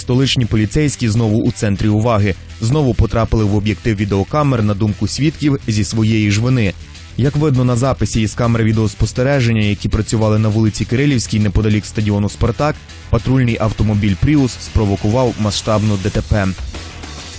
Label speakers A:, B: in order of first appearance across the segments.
A: столичні поліцейські знову у центрі уваги, знову потрапили в об'єктив відеокамер на думку свідків зі своєї ж вини. Як видно на записі із камер відеоспостереження, які працювали на вулиці Кирилівській неподалік стадіону Спартак, патрульний автомобіль Пріус спровокував масштабну ДТП.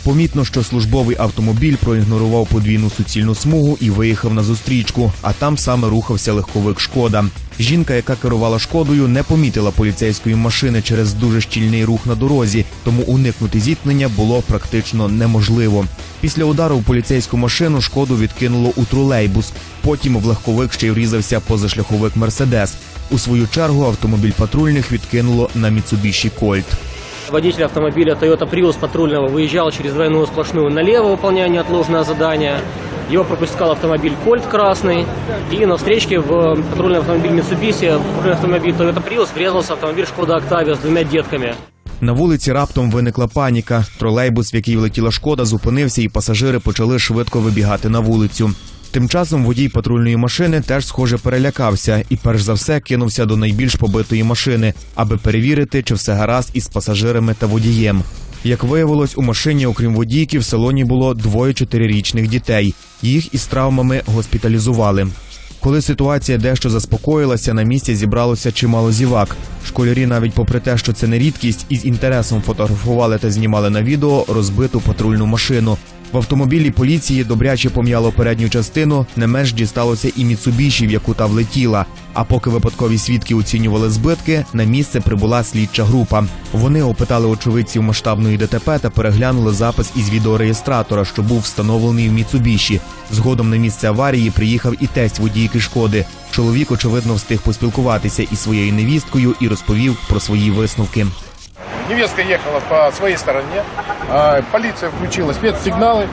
A: Помітно, що службовий автомобіль проігнорував подвійну суцільну смугу і виїхав на зустрічку, а там саме рухався легковик Шкода. Жінка, яка керувала шкодою, не помітила поліцейської машини через дуже щільний рух на дорозі, тому уникнути зіткнення було практично неможливо. Після удару в поліцейську машину шкоду відкинуло у тролейбус. Потім в легковик ще й врізався позашляховик Мерседес. У свою чергу автомобіль патрульних відкинуло на Міцубіші Кольт
B: Водитель автомобиля Toyota Prius патрульного выезжал через двойную сплошную налево, выполняя неотложное задание. Его пропускал автомобиль Кольт красный. И на встречке в патрульный автомобиль Mitsubishi, патрульный автомобиль Toyota Prius врезался в автомобиль Шкода Октавия с двумя детками.
A: На вулиці раптом виникла паніка. Тролейбус, в який влетіла шкода, зупинився, і пасажири почали швидко вибігати на вулицю. Тим часом водій патрульної машини теж, схоже, перелякався і перш за все кинувся до найбільш побитої машини, аби перевірити, чи все гаразд із пасажирами та водієм. Як виявилось, у машині, окрім водійки, в салоні було двоє чотирирічних дітей. Їх із травмами госпіталізували. Коли ситуація дещо заспокоїлася, на місці зібралося чимало зівак. Школярі, навіть попри те, що це не рідкість, із інтересом фотографували та знімали на відео розбиту патрульну машину. В автомобілі поліції добряче пом'яло передню частину, не менш дісталося і Міцубіші, в яку та влетіла. А поки випадкові свідки оцінювали збитки, на місце прибула слідча група. Вони опитали очевидців масштабної ДТП та переглянули запис із відеореєстратора, що був встановлений в Міцубіші. Згодом на місце аварії приїхав і тесть водійки шкоди. Чоловік, очевидно, встиг поспілкуватися із своєю невісткою і розповів про свої висновки.
C: Невестка ехала по своей стороне, а, полиция включила спецсигналы,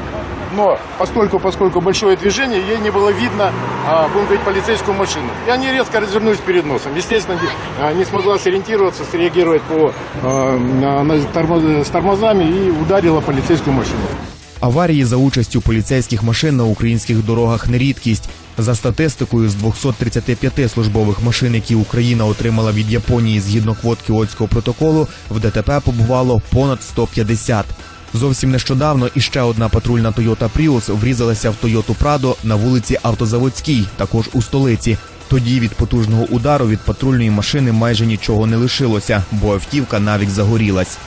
C: но постольку, поскольку большое движение, ей не было видно, а, будем говорить, полицейскую машину. И они резко развернулись перед носом. Естественно, а, не смогла сориентироваться, среагировать по, а, на- с тормозами и ударила полицейскую машину.
A: Аварії за участю поліцейських машин на українських дорогах не рідкість. За статистикою, з 235 службових машин, які Україна отримала від Японії згідно квот Кіотського протоколу, в ДТП побувало понад 150. Зовсім нещодавно іще одна патрульна Toyota Prius врізалася в Toyota Prado на вулиці Автозаводській, також у столиці. Тоді від потужного удару від патрульної машини майже нічого не лишилося, бо автівка навіть загорілась.